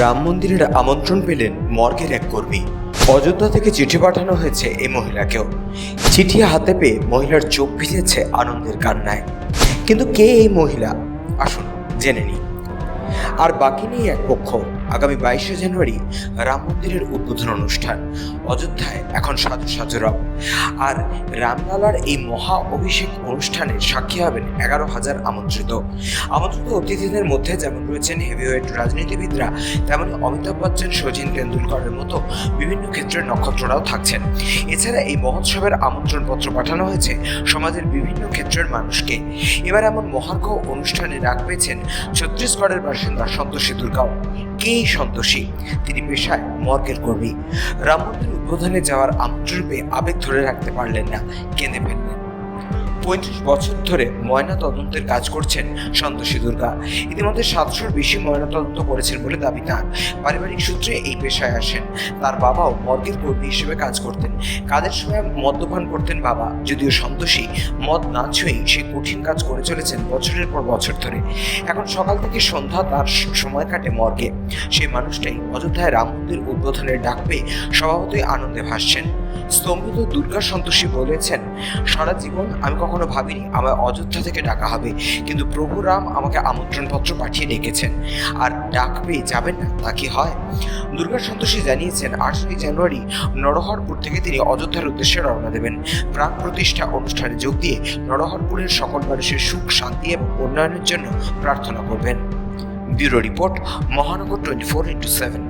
রাম মন্দিরের আমন্ত্রণ পেলেন মর্গের এক কর্মী। অযোধ্যা থেকে চিঠি পাঠানো হয়েছে এই মহিলাকেও। চিঠি হাতে পেয়ে মহিলার চোখ ভিজেছে আনন্দের কান্নায়। কিন্তু কে এই মহিলা? আসুন, জেনে নিই। আর বাকি নেই এক পক্ষ। আগামী বাইশে জানুয়ারি রাম মন্দিরের উদ্বোধন অনুষ্ঠান। অযোধ্যায় এখন সাজু সাজু রব আর রামলালার এই মহা অভিষেক অনুষ্ঠানে সাক্ষী হবেন এগারো হাজার আমন্ত্রিত। আমন্ত্রিত অতিথিদের মধ্যে যেমন রয়েছেন হেভিওয়েট রাজনীতিবিদরা, তেমনি অমিতাভ বচ্চন, সচিন তেন্ডুলকরের মতো বিভিন্ন ক্ষেত্রের নক্ষত্ররাও থাকছেন। এছাড়া এই মহোৎসবের আমন্ত্রণপত্র পাঠানো হয়েছে সমাজের বিভিন্ন ক্ষেত্রের মানুষকে। এবার এমন মহার্ঘ অনুষ্ঠানে ডাক পেয়েছেন ছত্তিশগড়ের বাসিন্দা সন্তোষী দুর্গাও। কে সন্তোষী। তিনি পেশায় মর্গের কর্মী। রাম মন্দির উদ্বোধনে যাওয়ার আমন্ত্রণ আবেগ ধরে রাখতে পারলেন না। কেঁদে ফেললেন। পঁয়ত্রিশ বছর ধরে ময়না তদন্তের কাজ করছেন সন্তোষী দুর্গা। ইতিমধ্যে সাতশোর বেশি ময়না তদন্ত করেছেন বলে দাবি তার। পারিবারিক সূত্রে এই পেশায় আসেন। তার বাবাও মর্গের কর্মী হিসেবে কাজ করতেন। কাজের সময় মদ্যপান করতেন বাবা। যদিও সন্তোষী মদ না ছুঁয়েই সে কঠিন কাজ করে চলেছেন বছরের পর বছর ধরে। এখন সকাল থেকে সন্ধ্যা তার সময় কাটে মর্গে। সেই মানুষটাই অযোধ্যায় রাম মন্দির উদ্বোধনের ডাক পেয়ে স্বভাবতই আনন্দে ভাসছেন। স্তম্ভিত দুর্গা সন্তোষী বলেছেন, সারা জীবন আমি কখনো ভাবিনি আমার অযোধ্যা থেকে ডাকা হবে, কিন্তু প্রভু রাম আমাকে আমন্ত্রণপত্র পাঠিয়ে ডেকেছেন। আর ডাক পেয়ে যাবেন না, তা কি হয়? দুর্গা সন্তোষী জানিয়েছেন আঠারোই জানুয়ারি নরহরপুর থেকে তিনি অযোধ্যার উদ্দেশ্যে রওনা দেবেন। প্রাণ প্রতিষ্ঠা অনুষ্ঠানে যোগ দিয়ে নরহরপুরের সকল মানুষের সুখ, শান্তি এবং উন্নয়নের জন্য প্রার্থনা করবেন। ব্যুরো রিপোর্ট মহানগর টোয়েন্টি ফোর ইন্টু সেভেন।